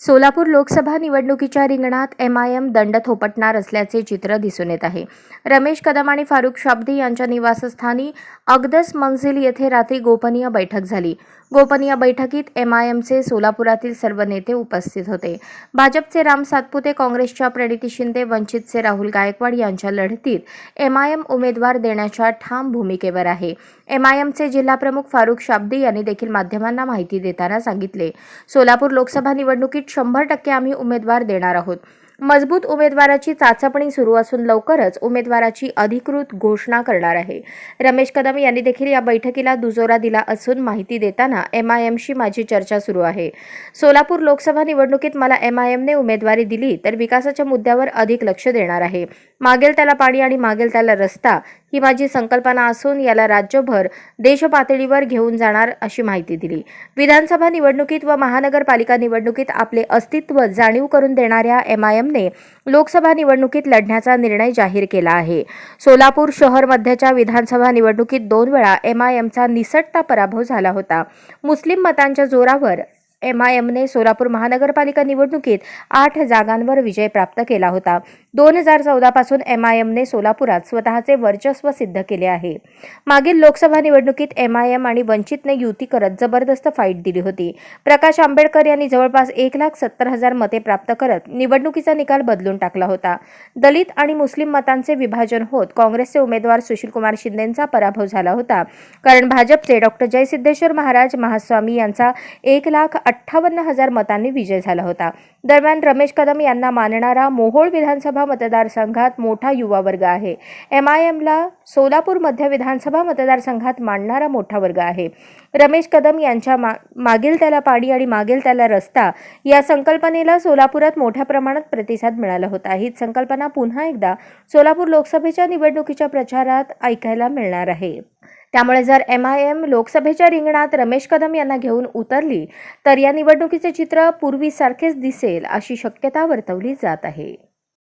सोलापूर लोकसभा निवडणुकीच्या रिंगणात M I am दंड थोपटणार असल्याचे चित्र दिसून येत आहे. रमेश कदम आणि फारुख शाब्दी यांच्या निवासस्थानी अगदस मंझिल येथे रात्री गोपनीय बैठक झाली. गोपनीय बैठकीत एम आय एमचे सोलापुरातील सर्व नेते उपस्थित होते. भाजपचे राम सातपुते काँग्रेसच्या प्रणिती शिंदे वंचितचे राहुल गायकवाड यांच्या लढतीत एम आय एम उमेदवार देण्याच्या ठाम भूमिकेवर आहे. एम आय एमचे जिल्हाप्रमुख फारुख शाब्दी यांनी देखील माध्यमांना माहिती देताना सांगितले. सोलापूर लोकसभा निवडणुकीत शंभर टक्के आम्ही उमेदवार देणार आहोत. मजबूत उमेदवाराची चाचपणी सुरू असून लवकरच उमेदवाराची अधिकृत घोषणा करणार आहे. रमेश कदम यांनी देखील या बैठकीला दुजोरा दिला असून माहिती देताना एम आय एमशी माझी चर्चा सुरू आहे. सोलापूर लोकसभा निवडणुकीत मला एम आय एमने उमेदवारी दिली तर विकासाच्या मुद्द्यावर अधिक लक्ष देणार आहे. मागेल त्याला पाणी आणि मागेल त्याला रस्ता ही माझी संकल्पना असून याला राज्यभर देशपातळीवर घेऊन जाणार अशी माहिती दिली. विधानसभा निवडणुकीत व महानगरपालिका निवडणुकीत आपले अस्तित्व जाणीव करून देणाऱ्या एम आय एमने लोकसभा निवडणुकीत लढण्याचा निर्णय जाहीर केला आहे. सोलापूर शहर मध्याच्या विधानसभा निवडणुकीत दोन वेळा एम आय निसटता पराभव झाला होता. मुस्लिम मतांच्या जोरावर एम आय एमने सोलापूर महानगरपालिका निवडणुकीत आठ जागांवर विजय प्राप्त केला होता. दोन हजार चौदापासून एम आय एमने सोलापुरात स्वतःचे वर्चस्व सिद्ध केले आहे. मागील लोकसभा निवडणुकीत एम आय एम आणि वंचितने युती करत जबरदस्त फाईट दिली होती. प्रकाश आंबेडकर यांनी जवळपास एक लाख सत्तर हजार मते प्राप्त करत निवडणुकीचा निकाल बदलून टाकला होता. दलित आणि मुस्लिम मतांचे विभाजन होत काँग्रेसचे उमेदवार सुशीलकुमार शिंदेंचा पराभव झाला होता. कारण भाजपचे डॉक्टर जयसिद्धेश्वर महाराज महास्वामी यांचा एक लाख अठ्ठावन्न हजार मतांनी विजय झाला होता. दरम्यान रमेश कदम यांना मानणारा मोहोळ विधानसभा मतदारसंघात मोठा युवा वर्ग आहे. एम आय एमला सोलापूर मध्य विधानसभा मतदारसंघात मांडणारा मोठा वर्ग आहे. रमेश कदम यांच्या मा मागील त्याला पाणी आणि मागेल त्याला रस्ता या संकल्पनेला सोलापुरात मोठ्या प्रमाणात प्रतिसाद मिळाला होता. हीच संकल्पना पुन्हा एकदा सोलापूर लोकसभेच्या निवडणुकीच्या प्रचारात ऐकायला मिळणार आहे. त्यामुळे जर एम आय एम लोकसभेच्या रिंगणात रमेश कदम यांना घेऊन उतरली तर या निवडणुकीचे चित्र पूर्वीसारखेच दिसेल अशी शक्यता वर्तवली जात आहे.